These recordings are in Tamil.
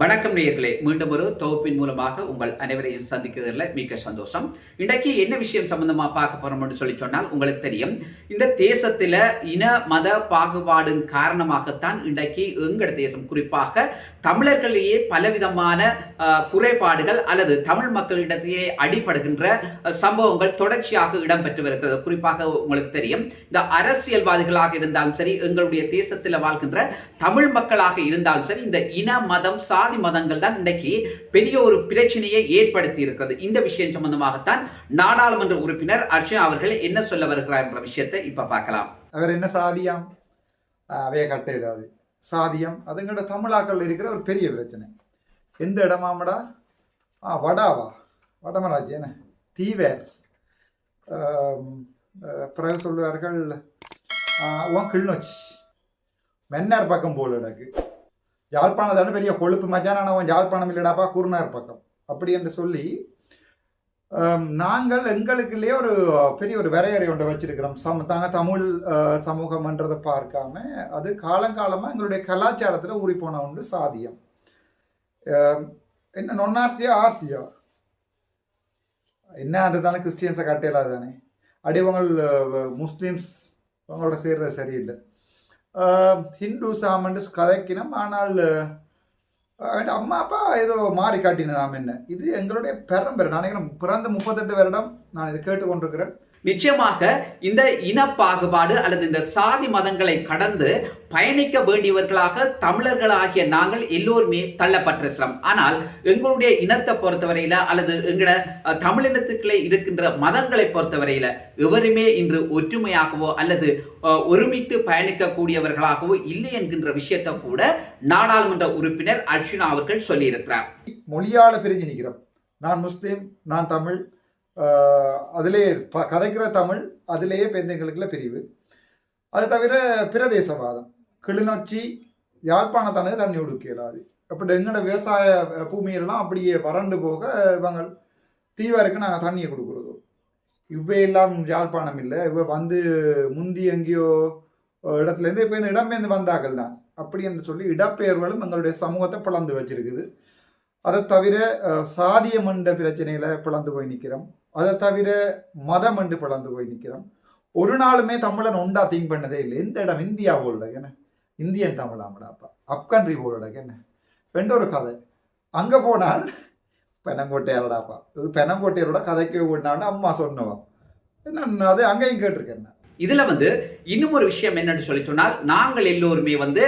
வணக்கம் நேயர்களே. மீண்டும் ஒரு தொகுப்பின் மூலமாக உங்கள் அனைவரையும் சந்திக்கிறதுல மிக்க சந்தோஷம். இன்றைக்கு என்ன விஷயம் சம்பந்தமா பார்க்க போறோம்னு சொல்லி சொன்னால் உங்களுக்கு தெரியும். இந்த தேசத்துல இன மத பாகுபாடின் காரணமாகத்தான் இன்றைக்கு எங்கட தேசம்? குறிப்பாக தமிழர்களிலேயே பலவிதமான குறைபாடுகள் அல்லது தமிழ் மக்களிடத்தையே அடிபடுகின்ற சம்பவங்கள் தொடர்ச்சியாக இடம்பெற்று வருகிறது குறிப்பாக உங்களுக்கு தெரியும். இந்த அரசியல்வாதிகளாக இருந்தாலும் சரி எங்களுடைய தேசத்தில் வாழ்கின்ற தமிழ் மக்களாக இருந்தாலும் சரி இந்த இன மதம் சார் சாதி மதங்கள் தான் இன்றைக்கு பெரிய ஒரு பிரச்சனையை ஏற்படுத்தி இருக்கிறது. இந்த விஷயம் சம்பந்தமாகத்தான் நாடாளுமன்ற உறுப்பினர் அர்ச்சனா அவர்கள் என்ன சொல்ல வருகிறார் என்ற விஷயத்தை இப்ப பார்க்கலாம். அவர் என்ன சாதியம்? அவைய கட்ட ஏதாவது. சாதியம் அதுங்கட தமிழாக்கள் இருக்கிற ஒரு பெரிய பிரச்சனை. எந்த இடமாமடா? ஆ வடாவா. வடமராஜ் என்ன? தீவேர். பிறகு சொல்லுவார்கள் உன் கிள்நொச்சி. மென்னார் பக்கம் போல் எனக்கு யாழ்ப்பாணம் தானே பெரிய கொழுப்பு மச்சான் ஆனால் அவன் யாழ்ப்பாணம் இல்லைடாப்பா குருநார் பக்கம். அப்படி என்று சொல்லி நாங்கள் எங்களுக்குள்ளேயே ஒரு பெரிய ஒரு வரையறை ஒன்றை வச்சிருக்கிறோம். சம தாங்க தமிழ் சமூகம்ன்றதை பார்க்காம அது காலங்காலமாக எங்களுடைய கலாச்சாரத்தில் ஊறி போன உண்டு சாதியம். என்ன நொன்னாசியா ஆசியா? என்ன தானே கிறிஸ்டியன்ஸை கட்டையிலாது தானே? அடிவங்கள் முஸ்லீம்ஸ் அவங்களோட சேர்றது சரியில்லை. ஹிந்து சாமண்டு கதைக்கினோம் ஆனால் அஹ், அம்மா அப்பா ஏதோ மாறி காட்டினதாம் என்ன. இது எங்களுடைய பெரம்பரை. நான் பிறந்த முப்பத்தெட்டு வருடம் நான் இதை கேட்டுக்கொண்டிருக்கிறேன். நிச்சயமாக இந்த இன பாகுபாடு அல்லது இந்த சாதி மதங்களை கடந்து பயணிக்க வேண்டியவர்களாக தமிழர்களாகிய நாங்கள் எல்லோருமே தள்ளப்பட்டிருக்கிறோம். ஆனால் எங்களுடைய இனத்தை பொறுத்தவரையில அல்லது எங்களோட தமிழினத்துக்களே இருக்கின்ற மதங்களை பொறுத்தவரையில எவருமே இன்று ஒற்றுமையாகவோ அல்லது ஒருமித்து பயணிக்கக்கூடியவர்களாகவோ இல்லை என்கின்ற விஷயத்தை கூட நாடாளுமன்ற உறுப்பினர் அர்ச்சுனா அவர்கள் சொல்லியிருக்கிறார். மொழியால் பிரிஞ்சு நிற்கிறோம். நான் முஸ்லீம் நான் தமிழ் அதிலே ப கதைக்கிற தமிழ் அதிலேயே பெண்களுக்குள்ள பிரிவு. அது தவிர பிரதேசவாதம் கிளிநொச்சி யாழ்ப்பாணத்தானது தண்ணி ஒடுக்கலாது அப்படி எங்களோட விவசாய பூமியெல்லாம் அப்படியே வறண்டு போக இவங்க தீவாருக்கு நாங்கள் தண்ணியை கொடுக்குறதோ. இவையெல்லாம் யாழ்ப்பாணம் இல்லை. இவ வந்து முந்தி எங்கேயோ இடத்துலேருந்து இப்போ இந்த இடம்பெயர்ந்து வந்தாக்கள் தான். அப்படி என்று சொல்லி இடப்பெயர்வுகளும் எங்களுடைய சமூகத்தை பிளந்து வச்சிருக்குது. அதை தவிர சாதிய சாதியம் என்ற பிரச்சனையில் பிளந்து போய் நிற்கிறோம் அதை தவிர மதம் என்று பிளந்து போய் நிற்கிறோம். ஒரு நாளுமே தமிழன் உண்டா திங்க் பண்ணதே இல்லை. எந்த இடம்? இந்தியா போல என்ன? இந்தியன் தமிழாமடாப்பா அப்கண்ட்ரி போல என்ன? ரெண்டு ஒரு கதை. அங்கே போனால் பெனங்கோட்டையாரடாப்பா இது பெனங்கோட்டையரோட கதைக்கு ஓடினான்னு அம்மா சொன்னவா. என்ன அது அங்கேயும் கேட்டிருக்கேன் இதுல வந்து இன்னும் ஒரு விஷயம் என்னன்னு சொல்லி சொன்னால் நாங்கள் எல்லோருமே வந்து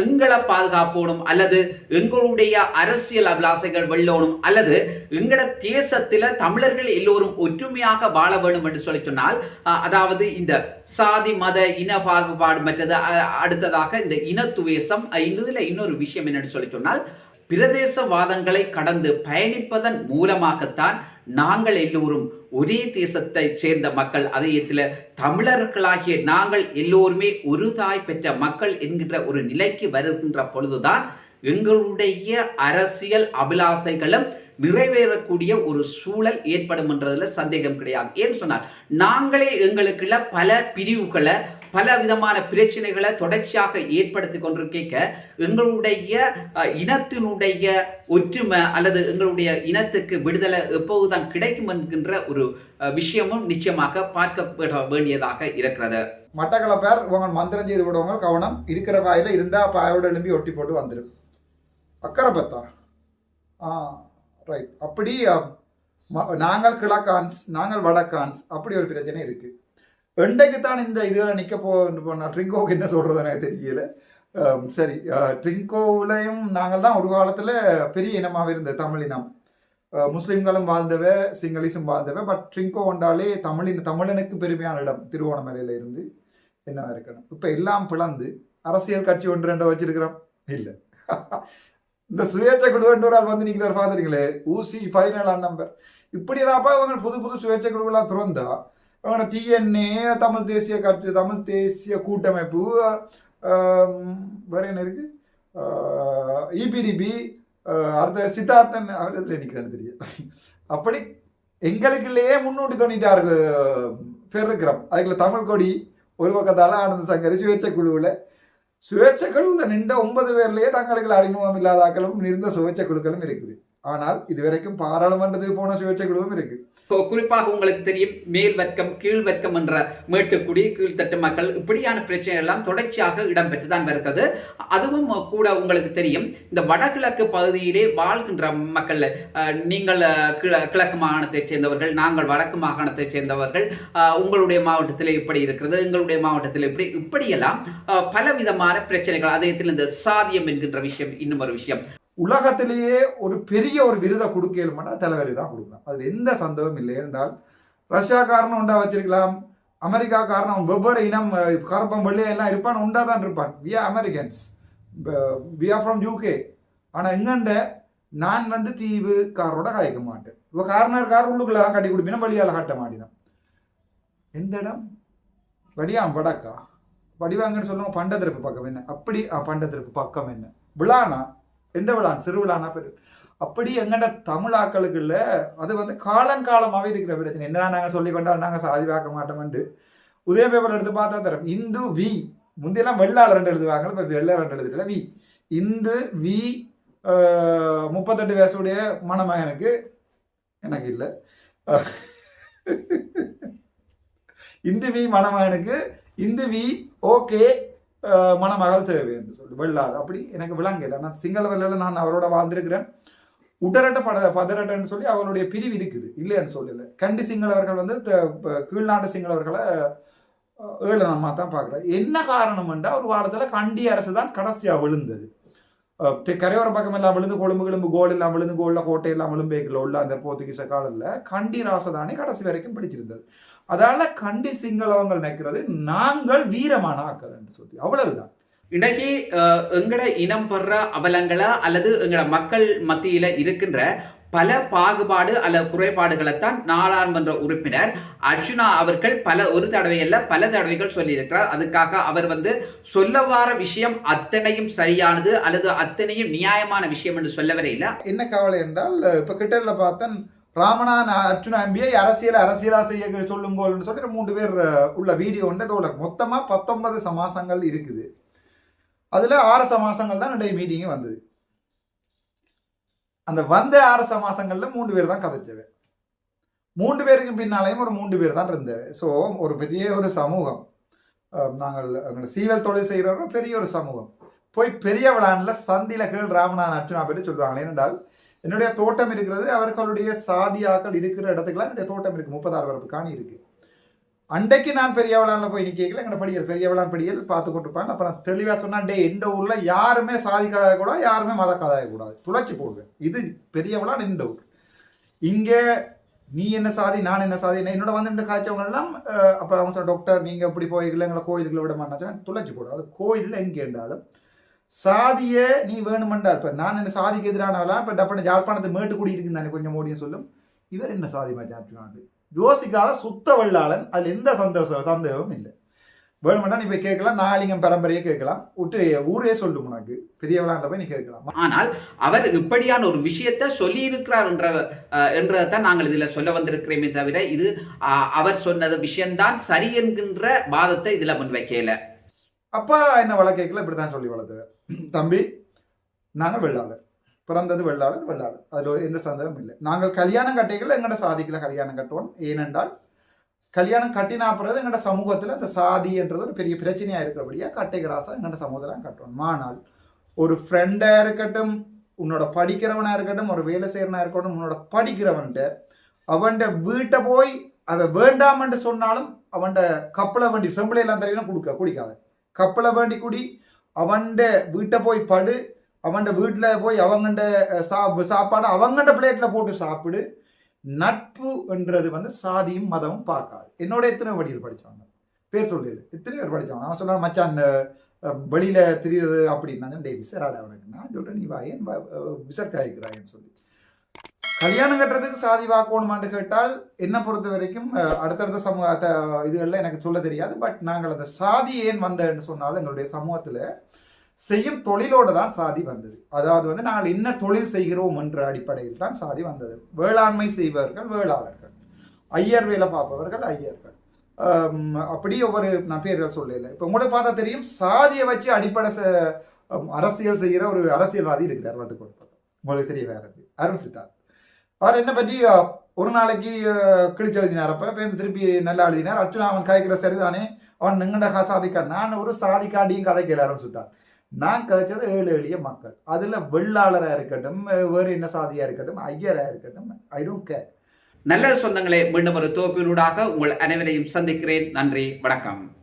எங்களை பாதுகாப்போனும் அல்லது எங்களுடைய அரசியல் அபிலாசைகள் வெல்லோனும் அல்லது எங்கட தேசத்தில் தமிழர்கள் எல்லோரும் ஒற்றுமையாக வாழ வேண்டும் என்று சொல்லி சொன்னால் அதாவது இந்த சாதி மத இன பாகுபாடு மற்றது அடுத்ததாக இந்த இனத்துவேசம் அஹ், இதுல இன்னொரு விஷயம் என்னன்னு சொல்லி சொன்னால் பிரதேசவாதங்களை கடந்து பயணிப்பதன் மூலமாகத்தான் நாங்கள் எல்லோரும் ஒரே தேசத்தை சேர்ந்த மக்கள். அதயத்தில் தமிழர்களாகிய நாங்கள் எல்லோருமே ஒரு தாய் பெற்ற மக்கள் என்கின்ற ஒரு நிலைக்கு வருகின்ற பொழுதுதான் எங்களுடைய அரசியல் அபிலாசைகளும் நிறைவேறக்கூடிய ஒரு சூழல் ஏற்படும் என்றதுல சந்தேகம் கிடையாது. ஏன்னு சொன்னால் நாங்களே எங்களுக்குள்ள பல பிரிவுகளை பல விதமான பிரச்சனைகளை தொடர்ச்சியாக ஏற்படுத்தி கொண்டிருக்க எங்களுடைய இனத்தினுடைய ஒற்றுமை அல்லது எங்களுடைய இனத்துக்கு விடுதலை எப்போதுதான் கிடைக்கும் என்கின்ற ஒரு விஷயமும் நிச்சயமாக பார்க்கப்பட வேண்டியதாக இருக்கிறது. மட்டக்களப்பார் இவங்க மந்திரம் செய்து விடுவாங்க கவனம் இருக்கிற வாயில இருந்தா பாயோட எழும்பி ஒட்டி போட்டு வந்துடும் அக்கறை பத்தா ஆ. ரைட் அப்படி ம- நாங்கள் கிழக்கான்ஸ் நாங்கள் வடக்கான்ஸ் அப்படி ஒரு பிரச்சனை இருக்கு. என்றைக்கு தான் இந்த இதில் நிற்க போ போனா ட்ரிங்கோவுக்கு என்ன சொல்கிறது எனக்கு தெரியல. சரி ட்ரிங்கோவிலையும் நாங்கள் தான் ஒரு காலத்தில் பெரிய இனமாக இருந்த தமிழ் இனம். முஸ்லீம்களும் வாழ்ந்தவ சிங்களீஸும் வாழ்ந்தவ பட் ட்ரிங்கோ கொண்டாலே தமிழின் தமிழனுக்கு பெருமையான இடம் திருவோணமலையில் இருந்து என்ன இருக்கணும். இப்போ எல்லாம் பிளந்து அரசியல் கட்சி ஒன்று ரெண்டை வச்சிருக்கிறோம். இல்லை. இந்த சுயேட்சை குழுவென்று ஒரு ஆள் வந்து நிற்கிறார் பார்த்துருங்களே ஊசி பதினேழாம் நம்பர் இப்படி அப்பா இவங்க புது புது சுயேட்சை குழுவெல்லாம் திறந்தா இவங்க டிஎன்ஏ தமிழ் தேசிய கட்சி தமிழ் தேசிய கூட்டமைப்பு வேற என்ன இருக்கு? இபிடிபி அடுத்த சித்தார்த்தன் அவர் இதில் நிற்கிறான்னு தெரியும். அப்படி எங்களுக்குள்ளேயே முன்னூற்றி தொண்ணூற்றி பேர் இருக்கிறோம் அதுக்குள்ள தமிழ் கொடி ஒரு பக்கத்தால் ஆனந்த சங்கரி சுயேட்சை குழுவில் சுயேட்சை குழுவில் நின்ற ஒன்பது பேர்லேயே தங்களுக்கு அறிமுகம் இல்லாதாக்களும் இருந்த சுயேட்சை குழுக்களும் இருக்குது. ஆனால் இதுவரைக்கும் பாராளுமன்றத்துக்கு போன சுயேட்சை குழுவும் இருக்கு குறிப்பாக உங்களுக்கு தெரியும் மேல் வர்க்கம் கீழ் வர்க்கம் என்ற மேட்டுக்குடி கீழ்த்தட்டு மக்கள் இப்படியான பிரச்சனை எல்லாம் தொடர்ச்சியாக இடம்பெற்று தான் வருகிறது. அதுவும் கூட உங்களுக்கு தெரியும் இந்த வடகிழக்கு பகுதியிலே வாழ்கின்ற மக்கள் அஹ், நீங்கள் கிழ- கிழக்கு மாகாணத்தைச் சேர்ந்தவர்கள் நாங்கள் வடக்கு மாகாணத்தைச் சேர்ந்தவர்கள் அஹ், உங்களுடைய மாவட்டத்தில் இப்படி இருக்கிறது எங்களுடைய மாவட்டத்தில் இப்படி இப்படியெல்லாம் அஹ், பலவிதமான பிரச்சனைகள் அதே இந்த சாதியம் என்கின்ற விஷயம் இன்னும் ஒரு விஷயம். உலகத்திலேயே ஒரு பெரிய ஒரு விருதை கொடுக்கலுமாட்டா தலைவரி தான் கொடுக்கலாம் அதில் எந்த சந்தேகம் இல்லை. என்றால் ரஷ்யா காரணம் உண்டா வச்சிருக்கலாம். அமெரிக்கா காரணம் வெவ்வேறு இனம் கருப்பம் வெள்ளையா எல்லாம் இருப்பான் உண்டா தான் இருப்பான். We are Americans we are from UK ஆனால் எங்கண்ட நான் வந்து தீவுக்காரோட காய்க்க மாட்டேன். இப்போ காரணர் கார் உள்ளுக்குள்ள தான் கட்டி கொடுப்பினா வழியால் காட்ட மாட்டினான் எந்த இடம்? வடியாம் வடக்கா? வடிவாங்கன்னு சொல்லுவாங்க பண்டத்திருப்பு பக்கம் என்ன? அப்படி ஆ, பண்டத்திருப்பு பக்கம் என்ன? விழானா எந்த விழான் சிறு விழானா பெரு. அப்படி எங்கட தமிழாக்களுக்குள்ள அது வந்து காலங்காலமாகவே இருக்கிற பிரச்சனை. என்னதான் நாங்கள் சொல்லி கொண்டால் நாங்கள் சாதி பார்க்க மாட்டோம்ண்டு உதய பேப்பர் எடுத்து பார்த்தா தரும். இந்து வி. முந்தையெல்லாம் வெள்ளாளர் ரெண்டு எழுதுவாங்க இப்போ வெள்ளை ரெண்டு எழுதுல வி. இந்து வி முப்பத்தெட்டு வயசுடைய மணமகனுக்கு எனக்கு இல்லை. இந்து வி மணமகனுக்கு இந்து வி ஓகே மணமகள் தேவை என்று சொல்லி வெள்ளாறு. அப்படி எனக்கு விளங்கல நான் சிங்கள வெள்ளையில் நான் அவரோட வாழ்ந்திருக்கிறேன். உடரட்ட பட பதரட்டன்னு சொல்லி அவருடைய பிரிவு இருக்குது. இல்லைன்னு சொல்லல. கண்டி சிங்களவர்கள் வந்து கீழ்நாட்டு சிங்களவர்களை ஏழு நம்ம தான் பார்க்குறேன் என்ன காரணம்ன்றா ஒரு காலத்தில் கண்டி அரசு தான் கடைசியாக விழுந்தது. கரையோர பக்கம் எல்லாம் விழுந்து கொழும்பு கிளம்பு கோல் எல்லாம் விழுந்து கோல்ல கோட்டை எல்லாம் விழும்பேக்கில் உள்ள அந்த போர்த்துகீச காலத்தில் கண்டி ராசதானி கடைசி வரைக்கும் பிடிச்சிருந்தது அதால கண்டி சிங்களவங்க நினைக்கிறது நாங்கள் வீரமான ஆக்கள் என்று சொல்லி அவ்வளவுதான் இன்றைக்கு எங்கட இனம் படுற அவலங்களா அல்லது எங்கட மக்கள் மத்தியில இருக்கின்ற பல பாகுபாடு அல்லது குறைபாடுகளைத்தான் நாடாளுமன்ற உறுப்பினர் அர்ஜுனா அவர்கள் பல ஒரு தடவை அல்ல பல தடவைகள் சொல்லியிருக்கிறார். அதுக்காக அவர் வந்து சொல்ல வார விஷயம் அத்தனையும் சரியானது அல்லது அத்தனையும் நியாயமான விஷயம் என்று சொல்லவரே இல்லை. என்ன கவலை என்றால் இப்ப கிட்டல பார்த்தேன் ராமனா அர்ஜுனா எம்பியை அரசியல் அரசியலா செய்ய சொல்லுங்கள்னு சொல்லிட்டு மூன்று பேர் உள்ள வீடியோ வந்து அதோட மொத்தமா பத்தொன்பது சமாசங்கள் இருக்குது. அதுல ஆறு சமாசங்கள் தான் இடையே மீட்டிங்கு வந்தது. அந்த வந்த ஆறு சமாசங்களில் மூன்று பேர் தான் கதைச்சவை மூன்று பேருக்கு பின்னாலேயும் ஒரு மூன்று பேர் தான் இருந்தவை. ஸோ ஒரு பெரிய ஒரு சமூகம். நாங்கள் எங்களோட சீவல் தொழில் செய்கிறவங்க பெரிய ஒரு சமூகம். போய் பெரிய விழானில் சந்திலகள் ராமநாதன் அர்ச்சனா பேர் சொல்லுவாங்க ஏனென்றால் என்னுடைய தோட்டம் இருக்கிறது அவர்களுடைய சாதியாக்கள் இருக்கிற இடத்துக்குலாம் என்னுடைய தோட்டம் இருக்குது முப்பதாறு வரப்பு காணி இருக்குது அன்றைக்கு நான் பெரிய போய் நிற்கல எங்களோட படியல் பெரிய விழான் படியல் பார்த்து கொண்டிருப்பாங்க. அப்போ நான் தெளிவாக சொன்னேன் டே எந்த ஊரில் யாருமே சாதி கதாய கூடாது யாருமே மத கூடாது. துளைச்சி போடுவேன் இது பெரியவளான் இந்த ஊர். இங்கே நீ என்ன சாதி நான் என்ன சாதி என்னோட வந்து இந்த காய்ச்சவங்க எல்லாம் அஹ், அவங்க சொன்ன டாக்டர் நீங்க இப்படி போய்க்கல எங்களை கோயிலுக்குள்ள விட மாட்டேன் துளைச்சி போடும் அது கோயிலில் எங்கே இருந்தாலும் சாதியை நீ வேணுமெண்டா இப்போ நான் என்ன சாதிக்கு எதிரானவெல்லாம் இப்போ டப்பன யாழ்ப்பாணத்து மேட்டுக்குடி இருக்குந்தானே கொஞ்சம் மோடியும் சொல்லும். இவர் என்ன சாதி மாற்றி யோசிக்காத சுத்த வெள்ளாளன் அதுல எந்த சந்தோஷம் சந்தேகமும் இல்லை. வேணுமெண்டா நீ போய் கேட்கலாம். நாளிங்கம் பரம்பரையே கேட்கலாம். விட்டு ஊரே சொல்லும் உனக்கு. பெரிய விழாண்ட போய் நீ கேட்கலாம். ஆனால் அவர் இப்படியான ஒரு விஷயத்தை சொல்லியிருக்கிறார் என்ற என்றதைத்தான் நாங்கள் இதில் சொல்ல வந்திருக்கிறோமே தவிர இது அவர் சொன்னது விஷயம்தான் சரி என்கின்ற வாதத்தை இதில் முன்வைக்கல. அப்பா என்ன வளர்க்கல இப்படி தான் சொல்லி வளர்த்துவேன் தம்பி நாங்கள் வெள்ளாளர். பிறந்தது வெள்ளாளர் வெள்ளாளர். அதில் எந்த சந்தேகமும் இல்லை. நாங்கள் கல்யாணம் கட்டிக்கல எங்கள்ட சாதிக்கல கல்யாணம் கட்டுவோம். ஏனென்றால் கல்யாணம் கட்டினா பிறகு எங்கள்ட சமூகத்தில் அந்த சாதின்றது ஒரு பெரிய பிரச்சனையாக இருக்கிறபடியாக கிராசம் எங்கள்ட சமூகத்தில் கட்டுவோம் ஆனால் ஒரு ஃப்ரெண்டாக இருக்கட்டும் உன்னோட படிக்கிறவனாக இருக்கட்டும் ஒரு வேலை செய்கிறனாக இருக்கட்டும் உன்னோட படிக்கிறவன்ட்டு அவன்ட வீட்டை போய் அதை வேண்டாமன்ட்டு சொன்னாலும் அவன்ட கப்பலை வண்டி செம்பிளையெல்லாம் தெரியணும் கொடுக்க குடிக்காத. கப்பலை வேண்டி குடி அவன்ட வீட்டை போய் படு அவன்கிட்ட வீட்டில் போய் அவங்கண்ட சா சாப்பாடு அவங்கண்ட பிளேட்டில் போட்டு சாப்பிடு. நட்பு என்றது வந்து சாதியும் மதமும் பார்க்காது. என்னோட எத்தனை வடியில் படித்தவங்க பேர் சொல்லிடு. எத்தனை பேர் படித்தவங்க அவன் சொல்ல மச்சான் அந்த வெளியில் தெரியுது அப்படின்னா. டே விசராடா அவனுக்கு. நான் சொல்கிறேன் நீ வா ஏன் வா, சொல்லி. கல்யாணம் கட்டுறதுக்கு சாதி வாக்கணுமான்னு கேட்டால் என்னை பொறுத்த வரைக்கும் அடுத்தடுத்த சமூக த- எனக்கு சொல்ல தெரியாது. பட் நாங்கள் அந்த சாதி ஏன் வந்தேன்னு சொன்னாலும் எங்களுடைய சமூகத்தில் செய்யும் தொழிலோடு தான் சாதி வந்தது. அதாவது வந்து நாங்கள் என்ன தொழில் செய்கிறோம் என்ற அடிப்படையில் தான் சாதி வந்தது. வேளாண்மை செய்பவர்கள் வேளாளர்கள். ஐயர் வேலை பார்ப்பவர்கள் ஐயர்கள். அப்படியே அப்படி ஒவ்வொரு நான் பேர்கள் சொல்லல. இப்போ உங்களை பார்த்தா தெரியும் சாதியை வச்சு அடிப்படை ச- அரசியல் செய்கிற ஒரு அரசியல்வாதி இருக்கிறார் வாட்டுக்கோடு உங்களுக்கு தெரிய வேற அருண் சித்தார்த். அவர் என்ன பற்றி ஒரு நாளைக்கு கிழிச்சு எழுதினார் அப்போ இப்போ திருப்பி நல்லா எழுதினார் அர்ச்சுனா அவன் கதைக்கிற சரிதானே? அவன் நிங்கட சாதிக்கா நான் ஒரு சாதிக்காண்டியும் கதை கேள் கதைக்கல ஆரம்பிச்சுட்டான் நான் கதைச்சது ஏழு எளிய மக்கள். அதில் வெள்ளாளராக இருக்கட்டும் வேறு என்ன சாதியாக இருக்கட்டும் ஐயராக இருக்கட்டும் ஐ டோன்ட் கேர் நல்ல சொந்தங்களே மீண்டும் ஒரு தோப்பினூடாக உங்கள் அனைவரையும் சந்திக்கிறேன். நன்றி வணக்கம்.